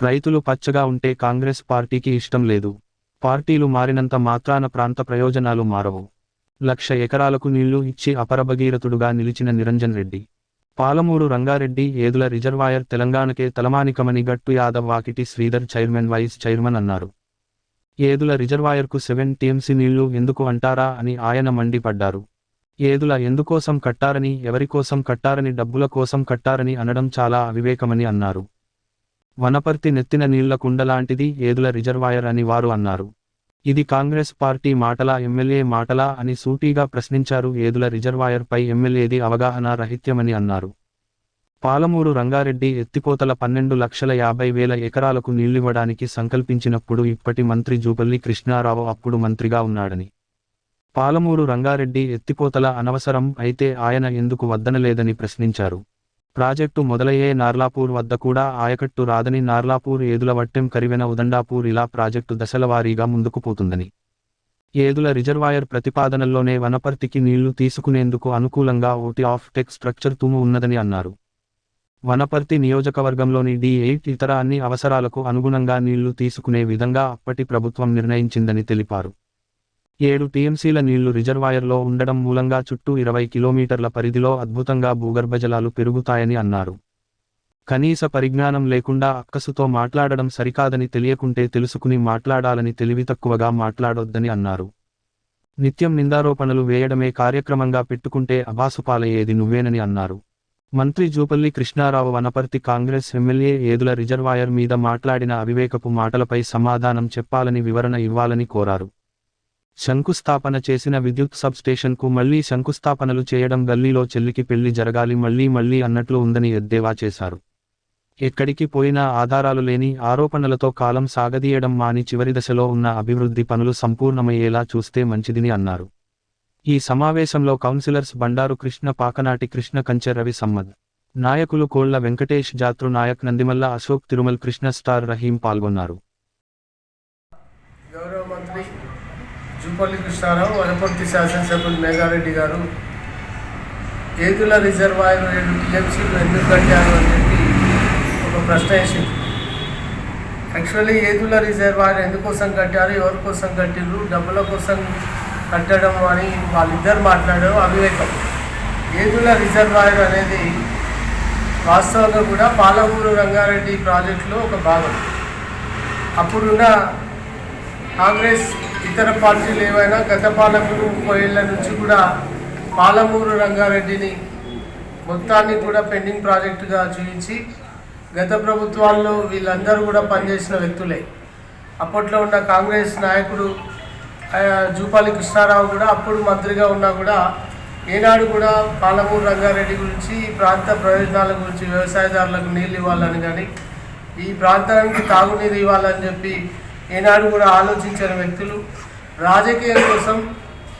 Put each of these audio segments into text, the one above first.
రైతులు పచ్చగా ఉంటే కాంగ్రెస్ పార్టీకి ఇష్టం లేదు. పార్టీలు మారినంత మాత్రాన ప్రాంత ప్రయోజనాలు మారవు. లక్ష ఎకరాలకు నీళ్ళు ఇచ్చి అపరభగీరథుడుగా నిలిచిన నిరంజన్ రెడ్డి. పాలమూరు రంగారెడ్డి ఏదుల రిజర్వాయర్ తెలంగాణకే తలమానికమని Gattu Yadav Vakiti Sridhar chairman vice chairman అన్నారు. ఏదుల రిజర్వాయర్కు సెవెన్ టీఎంసీ నీళ్ళు ఎందుకు అంటారా అని ఆయన మండిపడ్డారు. ఏదుల ఎందుకోసం కట్టారని ఎవరికోసం కట్టారని డబ్బుల కోసం కట్టారని అనడం చాలా అవివేకమని అన్నారు. వనపర్తి నెత్తిన నీళ్ళ కుండలాంటిది ఏదుల రిజర్వాయర్ అని వారు అన్నారు. ఇది కాంగ్రెస్ పార్టీ మాటలా ఎమ్మెల్యే మాటలా అని సూటిగా ప్రశ్నించారు ఏదుల రిజర్వాయర్ పై ఎమ్మెల్యేది అవగాహన రహిత్యమని అన్నారు. పాలమూరు రంగారెడ్డి ఎత్తిపోతల పన్నెండు లక్షల యాభై వేల ఎకరాలకు నీళ్ళివ్వడానికి సంకల్పించినప్పుడు ఇప్పటి మంత్రి జూపల్లి కృష్ణారావు అప్పుడు మంత్రిగా ఉన్నాడని. పాలమూరు రంగారెడ్డి ఎత్తిపోతల అనవసరం అయితే ఆయన ఎందుకు వద్దనలేదని ప్రశ్నించారు. ప్రాజెక్టు మొదలయ్యే నార్లాపూర్ వద్ద కూడా ఆయకట్టు రాదని నార్లాపూర్ ఏదుల వట్టెం కరివెన ఉదండాపూర్ ఇలా ప్రాజెక్టు దశలవారీగా ముందుకు పోతుందని. ఏదుల రిజర్వాయర్ ప్రతిపాదనల్లోనే వనపర్తికి నీళ్ళు తీసుకునేందుకు అనుకూలంగా ఓటి ఆఫ్ టెక్ స్ట్రక్చర్ తుము ఉన్నదని అన్నారు. వనపర్తి నియోజకవర్గంలోని డి ఎయిట్ ఇతర అన్ని అవసరాలకు అనుగుణంగా నీళ్ళు తీసుకునే విధంగా అప్పటి ప్రభుత్వం నిర్ణయించిందని తెలిపారు. ఏడు టీఎంసీల నీళ్ళు రిజర్వాయర్లో ఉండడం మూలంగా చుట్టూ ఇరవై కిలోమీటర్ల పరిధిలో అద్భుతంగా భూగర్భజలాలు పెరుగుతాయని అన్నారు. కనీస పరిజ్ఞానం లేకుండా అక్కసుతో మాట్లాడడం సరికాదని తెలియకుంటే తెలుసుకుని మాట్లాడాలని తెలివి తక్కువగా మాట్లాడొద్దని అన్నారు. నిత్యం నిందారోపణలు వేయడమే కార్యక్రమంగా పెట్టుకుంటే అభాసుపాలయ్యేది నువ్వేనని అన్నారు. మంత్రి జూపల్లి కృష్ణారావు వనపర్తి కాంగ్రెస్ ఎమ్మెల్యే ఏదుల రిజర్వాయర్ మీద మాట్లాడిన అవివేకపు మాటలపై సమాధానం చెప్పాలని వివరణ ఇవ్వాలని కోరారు. శంకుస్థాపన చేసిన విద్యుత్ సబ్ స్టేషన్కు మళ్ళీ శంకుస్థాపనలు చేయడం గల్లీలో చెల్లికి పెళ్ళి జరగాలి మళ్ళీ మళ్ళీ అన్నట్లు ఉందని ఎద్దేవా చేశారు. ఎక్కడికి పోయినా ఆధారాలు లేని ఆరోపణలతో కాలం సాగదీయడం మాని చివరి దశలో ఉన్న అభివృద్ధి పనులు సంపూర్ణమయ్యేలా చూస్తే మంచిదిని అన్నారు. ఈ సమావేశంలో కౌన్సిలర్స్ బండారు కృష్ణ పాకనాటి కృష్ణ కంచె రవి సమ్మద్ నాయకులు కోళ్ళ వెంకటేష్ జాత్రు నాయక్ నందిమల్ల అశోక్ తిరుమల్ కృష్ణ స్టార్ రహీం పాల్గొన్నారు గౌరవ మంత్రి జూపల్లి కృష్ణారావు వనపర్తి శాసనసభ్యులు మేఘారెడ్డి గారు ఏదుల రిజర్వాయర్ ఏడు టీఎంసీలు ఎందుకు కట్టారు అని చెప్పి ఒక ప్రశ్న వేసింది. యాక్చువల్లీ ఏదుల రిజర్వాయర్ ఎందుకోసం కట్టారు ఎవరి కోసం కట్టిండ్రు డబ్బుల కోసం కట్టడం అని వాళ్ళిద్దరు మాట్లాడారు అవివేకం. ఏదుల రిజర్వాయర్ అనేది వాస్తవంగా కూడా పాలమూరు రంగారెడ్డి ప్రాజెక్టులో ఒక భాగం. అప్పుడున్న కాంగ్రెస్ ఇతర పార్టీలు ఏవైనా గత పాలకులు ముప్పై ఏళ్ళ నుంచి కూడా పాలమూరు రంగారెడ్డిని మొత్తాన్ని కూడా పెండింగ్ ప్రాజెక్టుగా చూపించి గత ప్రభుత్వాల్లో వీళ్ళందరూ కూడా పనిచేసిన వ్యక్తులే. అప్పట్లో ఉన్న కాంగ్రెస్ నాయకుడు జూపాలి కృష్ణారావు కూడా అప్పుడు మంత్రిగా ఉన్నా కూడా ఏనాడు కూడా పాలమూరు రంగారెడ్డి గురించి ఈ ప్రాంత ప్రయోజనాల గురించి వ్యవసాయదారులకు నీళ్ళు ఇవ్వాలని కానీ ఈ ప్రాంతానికి తాగునీరు ఇవ్వాలని చెప్పి ఏనాడు కూడా ఆలోచించిన వ్యక్తులు. రాజకీయం కోసం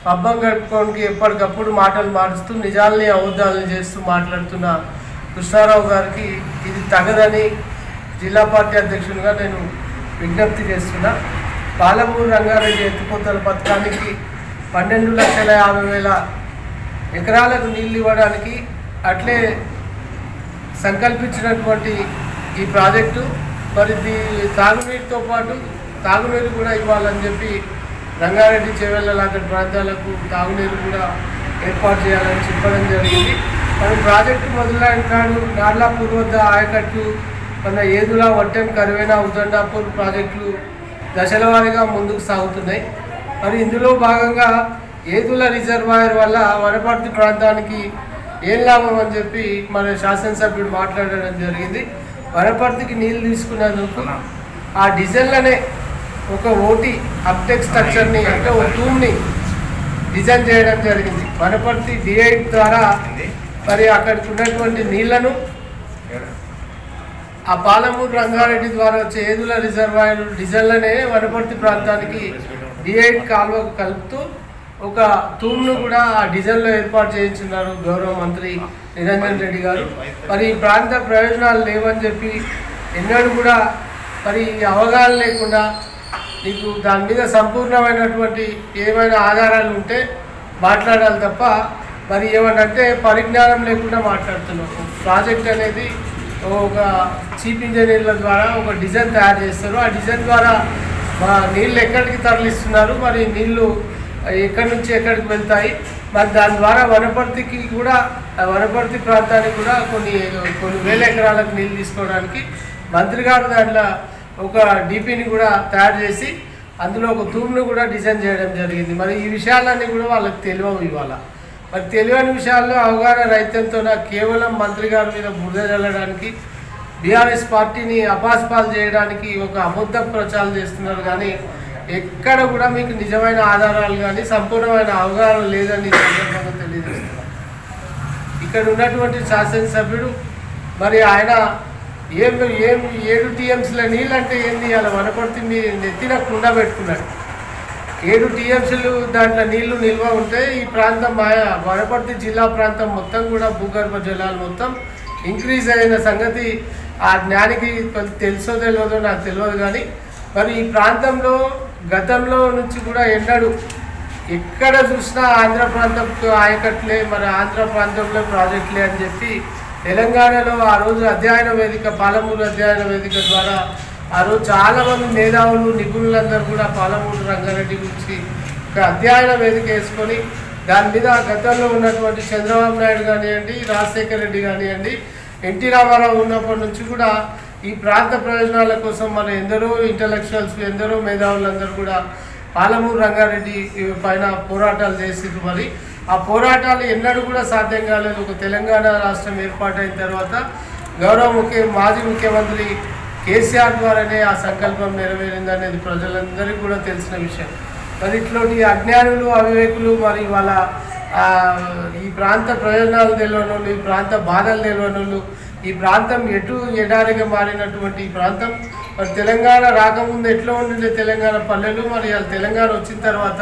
పబ్బం గడుపుకోవడానికి ఎప్పటికప్పుడు మాటలు మారుస్తూ నిజాల్ని అబద్ధాలని చేస్తూ మాట్లాడుతున్న కృష్ణారావు గారికి ఇది తగదని జిల్లా పార్టీ అధ్యక్షునిగా నేను విజ్ఞప్తి చేస్తున్నా. పాలమూరు రంగారెడ్డి ఎత్తిపోతల పథకానికి పన్నెండు లక్షల యాభై వేల ఎకరాలకు నీళ్ళు ఇవ్వడానికి అట్లే సంకల్పించినటువంటి ఈ ప్రాజెక్టు. మరి దీ తాగునీటితో పాటు తాగునీరు కూడా ఇవ్వాలని చెప్పి రంగారెడ్డి చేవెళ్ళ లాంటి ప్రాంతాలకు తాగునీరు కూడా ఏర్పాటు చేయాలని చెప్పడం జరిగింది. మరి ప్రాజెక్టు మొదలైన నాడు నార్లాపూర్ వద్ద ఆయకట్టు మన ఏదుల వట్టెం కరువైన ఉదండాపూర్ ప్రాజెక్టులు దశల వారీగా ముందుకు సాగుతున్నాయి. మరి ఇందులో భాగంగా ఏదుల రిజర్వాయర్ వల్ల వనపర్తి ప్రాంతానికి ఏం లాభం అని చెప్పి మన శాసనసభ్యుడు మాట్లాడడం జరిగింది. వనపర్తికి నీళ్ళు తీసుకున్నందుకు ఆ డిజైన్లనే ఒక ఓటీ అప్టెక్ స్ట్రక్చర్ని అంటే ఒక టూమ్ని డిజైన్ చేయడం జరిగింది. వనపర్తి డిఐట్ ద్వారా మరి అక్కడికి ఉన్నటువంటి నీళ్ళను ఆ పాలమూరు రంగారెడ్డి ద్వారా వచ్చే ఏదుల రిజర్వాయర్ డిజైన్లనే వనపర్తి ప్రాంతానికి డిఐట్ కాలువకు కలుపుతూ ఒక తూమ్ను కూడా ఆ డిజైన్లో ఏర్పాటు చేయించున్నారు గౌరవ మంత్రి నిరంజన్ రెడ్డి గారు. మరి ఈ ప్రాంత ప్రయోజనాలు లేవని చెప్పి ఎన్నడూ కూడా మరి అవగాహన లేకుండా నీకు దాని మీద సంపూర్ణమైనటువంటి ఏమైనా ఆధారాలు ఉంటే మాట్లాడాలి తప్ప మరి ఏమనంటే పరిజ్ఞానం లేకుండా మాట్లాడుతున్నాం ప్రాజెక్ట్ అనేది ఒక చీఫ్ ఇంజనీర్ల ద్వారా ఒక డిజైన్ తయారు చేస్తారు. ఆ డిజైన్ ద్వారా మా నీళ్ళు ఎక్కడికి తరలిస్తున్నారు? మరి నీళ్ళు ఎక్కడి నుంచి ఎక్కడికి వెళ్తాయి? మరి దాని ద్వారా వనపర్తికి కూడా ఆ వనపర్తి ప్రాంతానికి కూడా కొన్ని కొన్ని వేల ఎకరాలకు నీళ్ళు తీసుకోవడానికి మంత్రి గారు దాంట్లో ఒక డిపిని కూడా తయారు చేసి అందులో ఒక తూమును కూడా డిజైన్ చేయడం జరిగింది. మరి ఈ విషయాలన్నీ కూడా వాళ్ళకి తెలియవు ఇవాళ. మరి తెలియని విషయాల్లో అవగాహన రైతంతో కేవలం మంత్రి గారి మీద బురద చల్లడానికి బీఆర్ఎస్ పార్టీని అపాస్పాలు చేయడానికి ఒక అబద్ధ ప్రచారం చేస్తున్నారు. కానీ ఎక్కడ కూడా మీకు నిజమైన ఆధారాలు కానీ సంపూర్ణమైన అవగాహన లేదని సందర్భంగా తెలియజేస్తున్నారు ఇక్కడ ఉన్నటువంటి శాసనసభ్యుడు మరి ఆయన ఏం ఏం ఏడు టీఎంసీల నీళ్ళు అంటే ఏంది అలా వనపడితే మీ నెత్తిన కుండ పెట్టుకున్నాడు. ఏడు టీఎంసీలు దాంట్లో నీళ్ళు నిల్వ ఉంటే ఈ ప్రాంతం వనపర్తి జిల్లా ప్రాంతం మొత్తం కూడా భూగర్భ జలాలు మొత్తం ఇంక్రీజ్ అయిన సంగతి ఆ జ్ఞానికి తెలుసో తెలియదో నాకు తెలియదు కానీ మరి ఈ ప్రాంతంలో గతంలో నుంచి కూడా ఎన్నడూ ఎక్కడ చూసినా ఆంధ్ర ప్రాంతం ఆయకట్లే మరి ఆంధ్ర ప్రాంతంలో ప్రాజెక్టులే అని చెప్పి తెలంగాణలో ఆ రోజు అధ్యయన వేదిక పాలమూరు అధ్యయన వేదిక ద్వారా ఆ రోజు చాలామంది మేధావులు నిపుణులందరూ కూడా పాలమూరు రంగారెడ్డి గురించి ఒక అధ్యయన వేదిక వేసుకొని దాని మీద గతంలో ఉన్నటువంటి చంద్రబాబు నాయుడు కానివ్వండి రాజశేఖర రెడ్డి కానివ్వండి ఎన్టీ రామారావు ఉన్నప్పటి నుంచి కూడా ఈ ప్రాంత ప్రయోజనాల కోసం మన ఎందరో ఇంటలెక్చువల్స్ ఎందరో మేధావులందరూ కూడా పాలమూరు రంగారెడ్డి పైన పోరాటాలు చేసిండ్రు మరి. ఆ పోరాటాలు ఎన్నడూ కూడా సాధ్యం కాలేదు. ఒక తెలంగాణ రాష్ట్రం ఏర్పాటైన తర్వాత గౌరవ ముఖ్య మాజీ ముఖ్యమంత్రి కేసీఆర్ ద్వారానే ఆ సంకల్పం నెరవేరింది అనేది ప్రజలందరికీ కూడా తెలిసిన విషయం. మరి ఇట్లాంటి అజ్ఞానులు అవివేకులు మరి వాళ్ళ ఈ ప్రాంత ప్రయోజనాలు తెలియని వాళ్ళు, ఈ ప్రాంత బాధలు తెలియని ఈ ప్రాంతం ఎటు ఎడారిగా మారినటువంటి ఈ ప్రాంతం మరి తెలంగాణ రాకముందు ఎట్లా ఉండే తెలంగాణ పల్లెలు మరి తెలంగాణ వచ్చిన తర్వాత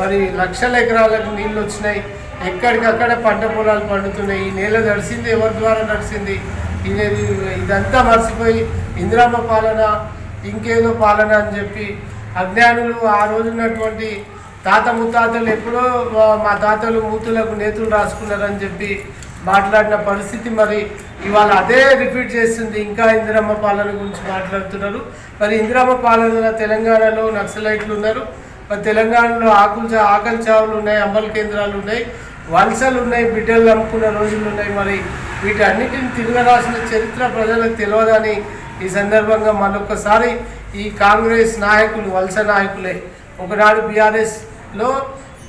మరి లక్షల ఎకరాలకు నీళ్ళు వచ్చినాయి. ఎక్కడికక్కడ పంట పొలాలు పండుతున్నాయి. ఈ నేల నడిచింది ఎవరి ద్వారా నడిచింది ఇది ఇదంతా మర్చిపోయి ఇందిరామ్మ పాలన ఇంకేదో పాలన అని చెప్పి అజ్ఞానులు ఆ రోజున్నటువంటి తాత ముత్తాతలు ఎప్పుడో మా- మా తాతలు మూతులకు నేతులు రాసుకున్నారని చెప్పి మాట్లాడిన పరిస్థితి మరి ఇవాళ అదే రిపీట్ చేస్తుంది. ఇంకా ఇందిరమ్మ పాలన గురించి మాట్లాడుతున్నారు. మరి ఇందిరమ్మ పాలన తెలంగాణలో నక్సలైట్లు ఉన్నారు. మరి తెలంగాణలో ఆకులు చా- ఆకలి చావులు ఉన్నాయి అంబల కేంద్రాలు ఉన్నాయి వలసలు ఉన్నాయి బిడ్డలు నమ్ముకున్న రోజులు ఉన్నాయి. మరి వీటన్నిటిని తిరగరాసిన చరిత్ర ప్రజలకు తెలియదని ఈ సందర్భంగా మరొకసారి ఈ కాంగ్రెస్ నాయకులు వలస నాయకులే. ఒకనాడు బీఆర్ఎస్లో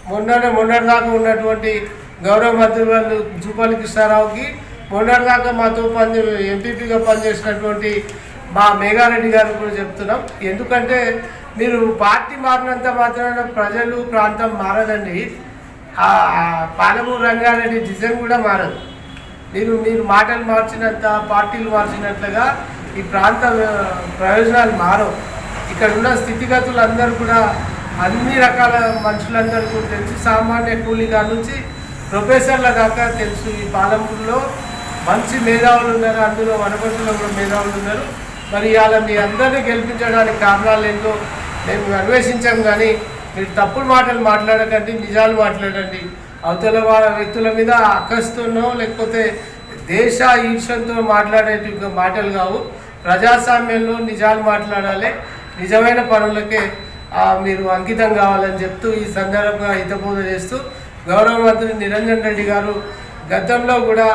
మొన్నటి మొన్నటిదాకా ఉన్నటువంటి గౌరవ మంత్రులు జూపల్లి కృష్ణారావుకి మొన్నటిదాకా మాతో పని ఎంపీపీగా పనిచేసినటువంటి మా మేఘారెడ్డి గారు కూడా చెప్తున్నాం. ఎందుకంటే మీరు పార్టీ మారినంత మాత్రాన ప్రజలు ప్రాంతం మారదండి. పాలమూరు రంగారెడ్డి డిజైన్ కూడా మారదు. మీరు మీరు మాటలు మార్చినంత పార్టీలు మార్చినట్లుగా ఈ ప్రాంత ప్రయోజనాలు మారవు. ఇక్కడ ఉన్న స్థితిగతులు అందరూ కూడా అన్ని రకాల మనుషులందరూ కూడా తెలుసు. సామాన్య కూలీగా నుంచి ప్రొఫెసర్ల దాకా తెలుసు ఈ పాలమూరులో. మంచి మేధావులు ఉన్నారు. అందులో వనపర్తిలో కూడా మేధావులు ఉన్నారు. మరి ఇవాళ మీ అందరినీ గెలిపించడానికి కారణాలు ఏంటో మేము అన్వేషించాం కానీ మీరు తప్పుడు మాటలు మాట్లాడకండి నిజాలు మాట్లాడండి. అవతల వ్యక్తుల మీద అక్కస్తోనో లేకపోతే దేశ ఈర్షంతో మాట్లాడేటి మాటలు కావు. ప్రజాస్వామ్యంలో నిజాలు మాట్లాడాలి. నిజమైన పనులకే మీరు అంకితం కావాలని చెప్తూ ఈ సందర్భంగా హితబోధ చేస్తూ గౌరవ మంత్రి నిరంజన్ రెడ్డి గారు గతంలో కూడా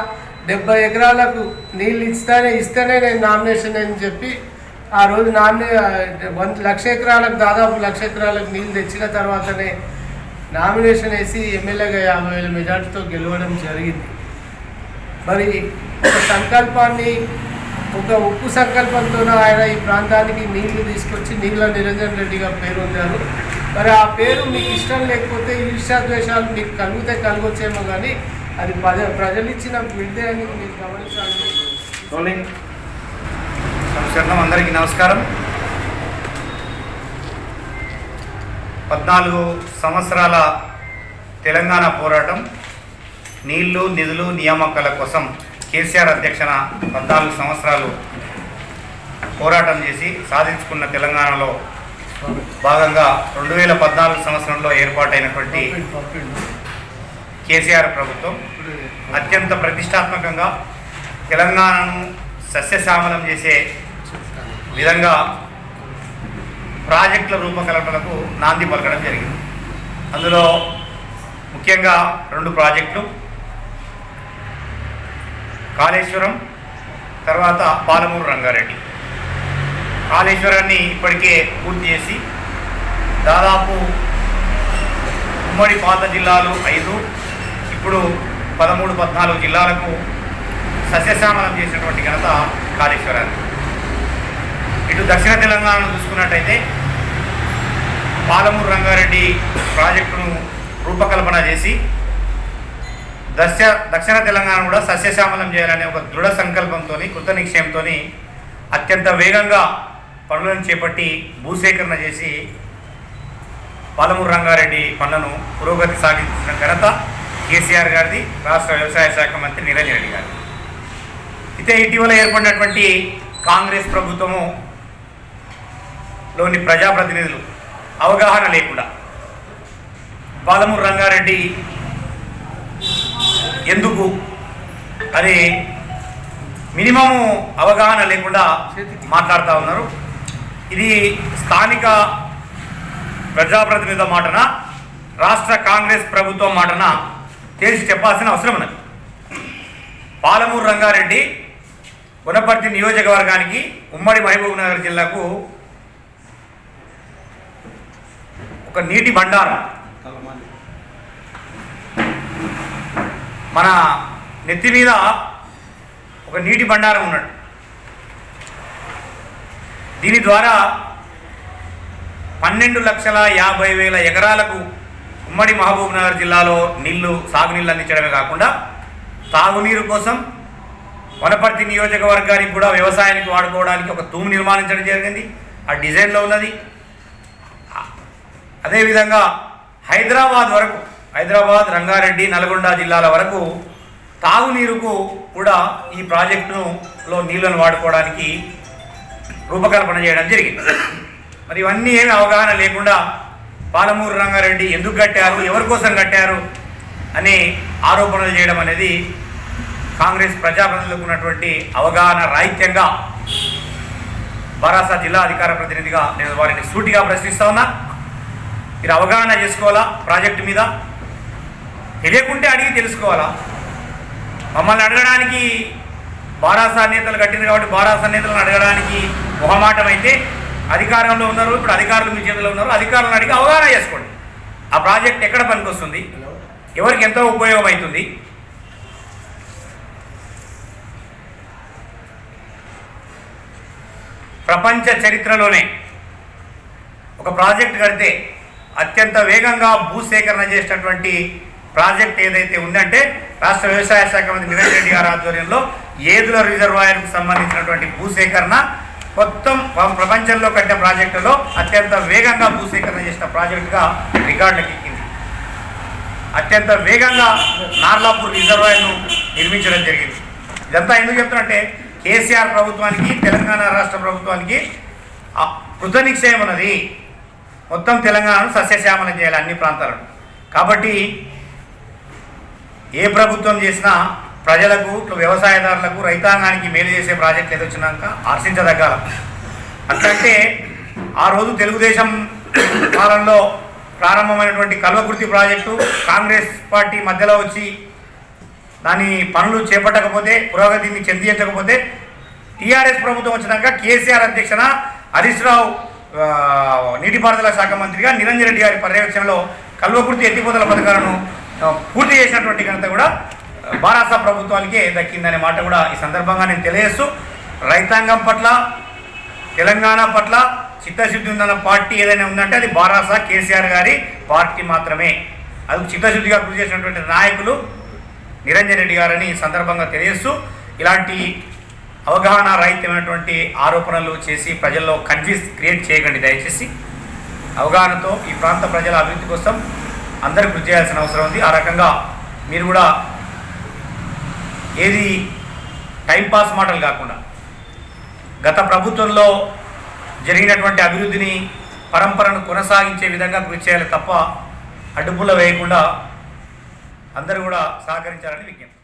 డెబ్బై ఎకరాలకు నీళ్ళు ఇస్తేనే ఇస్తేనే నేను నామినేషన్ అని చెప్పి ఆ రోజు నామినే వన్ లక్ష ఎకరాలకు దాదాపు లక్ష ఎకరాలకు నీళ్ళు తెచ్చిన తర్వాతనే నామినేషన్ వేసి ఎమ్మెల్యేగా యాభై వేల మెజార్టీతో గెలవడం జరిగింది. మరి ఒక సంకల్పాన్ని ఒక ఉప్పు సంకల్పంతో ఆయన ఈ ప్రాంతానికి నీళ్ళు తీసుకొచ్చి నీళ్ళ నిరంజన్ రెడ్డిగా పేరు మరి ఆ పేరు మీకు ఇష్టం లేకపోతే ఈర్ష్యాద్వేషాలు మీకు కలిగితే కలగొచ్చేమో కానీ అది ప్రజ ప్రజలు ఇచ్చిన విద్య మీరు గమనించాలి. రోలింగ్ నమస్కారం అందరికీ నమస్కారం. పద్నాలుగు సంవత్సరాల తెలంగాణ పోరాటం నీళ్ళు నిధులు నియామకాల కోసం కేసీఆర్ అధ్యక్షన పద్నాలుగు సంవత్సరాలు పోరాటం చేసి సాధించుకున్న తెలంగాణలో భాగంగా రెండు వేల పద్నాలుగు సంవత్సరంలో ఏర్పాటైనటువంటి కేసీఆర్ ప్రభుత్వం అత్యంత ప్రతిష్టాత్మకంగా తెలంగాణను సస్యశ్యామలం చేసే విధంగా ప్రాజెక్టుల రూపకల్పనకు నాంది పలకడం జరిగింది. అందులో ముఖ్యంగా రెండు ప్రాజెక్టులు కాళేశ్వరం తర్వాత పాలమూరు రంగారెడ్డి. కాళేశ్వరాన్ని ఇప్పటికే పూర్తి చేసి దాదాపు ఉమ్మడి పాత జిల్లాలు ఐదు ఇప్పుడు పదమూడు పద్నాలుగు జిల్లాలకు సస్యశ్యామలం చేసినటువంటి ఘనత కాళేశ్వరానికి. ఇటు దక్షిణ తెలంగాణను చూసుకున్నట్టయితే పాలమూరు రంగారెడ్డి ప్రాజెక్టును రూపకల్పన చేసి దశ దక్షిణ తెలంగాణ కూడా సస్యశ్యామలం చేయాలనే ఒక దృఢ సంకల్పంతో కృత నిక్షయంతో అత్యంత వేగంగా పనులను చేపట్టి భూసేకరణ చేసి పాలమూరు రంగారెడ్డి పనులను పురోగతి సాగించిన ఘనత కేసీఆర్ గారిది రాష్ట్ర వ్యవసాయ శాఖ మంత్రి నిరంజన్ రెడ్డి గారి అయితే ఇటీవల ఏర్పడినటువంటి కాంగ్రెస్ ప్రభుత్వము లోని ప్రజాప్రతినిధులు అవగాహన లేకుండా పాలమూరు రంగారెడ్డి ఎందుకు అది మినిమము అవగాహన లేకుండా మాట్లాడుతూ ఉన్నారు. ఇది స్థానిక ప్రజాప్రతినిధుల మాటన రాష్ట్ర కాంగ్రెస్ ప్రభుత్వం మాటన? తేల్చి చెప్పాల్సిన అవసరం ఉన్నది. పాలమూరు రంగారెడ్డి గుణపర్తి నియోజకవర్గానికి ఉమ్మడి మహబూబ్ నగర్ జిల్లాకు ఒక నీటి భండారం మన నెత్తి మీద ఒక నీటి భండారం ఉన్నాడు దీని ద్వారా పన్నెండు లక్షల యాభై వేల ఎకరాలకు ఉమ్మడి మహబూబ్నగర్ జిల్లాలో నీళ్ళు సాగునీళ్ళు అందించడమే కాకుండా తాగునీరు కోసం వనపర్తి నియోజకవర్గానికి కూడా వ్యవసాయానికి వాడుకోవడానికి ఒక తూము నిర్మాణించడం జరిగింది. ఆ డిజైన్లో ఉన్నది. అదేవిధంగా హైదరాబాద్ వరకు హైదరాబాద్ రంగారెడ్డి నల్గొండ జిల్లాల వరకు తాగునీరుకు కూడా ఈ ప్రాజెక్టులో నీళ్ళను వాడుకోవడానికి రూపకల్పన చేయడం జరిగింది. మరి ఇవన్నీ ఏమి అవగాహన లేకుండా పాలమూరు రంగారెడ్డి ఎందుకు కట్టారు? ఎవరి కోసం కట్టారు? అని ఆరోపణలు చేయడం అనేది కాంగ్రెస్ ప్రజాప్రతినిధులకు ఉన్నటువంటి అవగాహన రాహిత్యంగా బారాసా జిల్లా అధికార ప్రతినిధిగా నేను వారిని సూటిగా ప్రశ్నిస్తా ఉన్నా. మీరు అవగాహన చేసుకోవాలా ప్రాజెక్టు మీద? తెలియకుంటే అడిగి తెలుసుకోవాలా? మమ్మల్ని అడగడానికి బారాసా నేతలు కట్టింది కాబట్టి బారాసా నేతలను అడగడానికి మొహమాటం అయితే అధికారంలో ఉన్నారు ఇప్పుడు అధికారులు మీ చేతిలో ఉన్నారు. అధికారులను అడిగి అవగాహన చేసుకోండి. ఆ ప్రాజెక్ట్ ఎక్కడ పనికొస్తుంది? ఎవరికి ఎంతో ఉపయోగం అవుతుంది ప్రపంచ చరిత్రలోనే ఒక ప్రాజెక్ట్ కడితే అత్యంత వేగంగా భూసేకరణ చేసినటువంటి ప్రాజెక్ట్ ఏదైతే ఉందంటే రాష్ట్ర వ్యవసాయ శాఖ మంత్రి నిరంజన్ రెడ్డి గారి ఆధ్వర్యంలో ఏదుల రిజర్వాయర్కు సంబంధించినటువంటి భూసేకరణ మొత్తం ప్రపంచంలో కట్టిన ప్రాజెక్టులో అత్యంత వేగంగా భూసేకరణ చేసిన ప్రాజెక్టుగా రికార్డులకు ఎక్కింది. అత్యంత వేగంగా నార్లాపూర్ రిజర్వాయర్ను నిర్మించడం జరిగింది. ఇదంతా ఎందుకు చెప్తున్నంటే కేసీఆర్ ప్రభుత్వానికి తెలంగాణ రాష్ట్ర ప్రభుత్వానికి ఆ కృత నిశ్చయం ఉన్నది. మొత్తం తెలంగాణను సస్యశ్యామలం చేయాలి అన్ని ప్రాంతాలను. కాబట్టి ఏ ప్రభుత్వం చేసినా ప్రజలకు ఇట్లా వ్యవసాయదారులకు రైతాంగానికి మేలు చేసే ప్రాజెక్ట్ ఏదొచ్చినాక హర్షించదగ్గాల అట్లంటే ఆ రోజు తెలుగుదేశం కాలంలో ప్రారంభమైనటువంటి కల్వకుర్తి ప్రాజెక్టు కాంగ్రెస్ పార్టీ మధ్యలో వచ్చి దాని పనులు చేపట్టకపోతే పురోగతిని చెందించకపోతే టీఆర్ఎస్ ప్రభుత్వం వచ్చినాక కేసీఆర్ అధ్యక్షన హరీష్ రావు నీటిపారుదల శాఖ మంత్రిగా నిరంజన్ రెడ్డి గారి పర్యవేక్షణలో కల్వకుర్తి ఎత్తిపోతల పథకాలను పూర్తి చేసినటువంటి ఘనత కూడా బారాస ప్రభుత్వానికే దక్కిందనే మాట కూడా ఈ సందర్భంగా నేను తెలియజేస్తూ రైతాంగం పట్ల తెలంగాణ పట్ల చిత్తశుద్ధి ఉందన్న పార్టీ ఏదైనా ఉందంటే అది బారాసా కేసీఆర్ గారి పార్టీ మాత్రమే. అది చిత్తశుద్ధిగా కృషి చేసినటువంటి నాయకులు నిరంజన్ రెడ్డి గారని ఈ సందర్భంగా తెలియజేస్తూ ఇలాంటి అవగాహన రహితమైనటువంటి ఆరోపణలు చేసి ప్రజల్లో కన్ఫ్యూజ్ క్రియేట్ చేయకండి దయచేసి. అవగాహనతో ఈ ప్రాంత ప్రజల అభివృద్ధి కోసం అందరూ కృషి చేయాల్సిన అవసరం ఉంది. ఆ రకంగా మీరు కూడా ఏది టైంపాస్ మాటలు కాకుండా. గత ప్రభుత్వంలో జరిగినటువంటి అభివృద్ధిని పరంపరను కొనసాగించే విధంగా కృషి చేయాలి తప్ప అడ్డుపుల్ల వేయకుండా అందరూ కూడా సహకరించాలని విజ్ఞప్తి.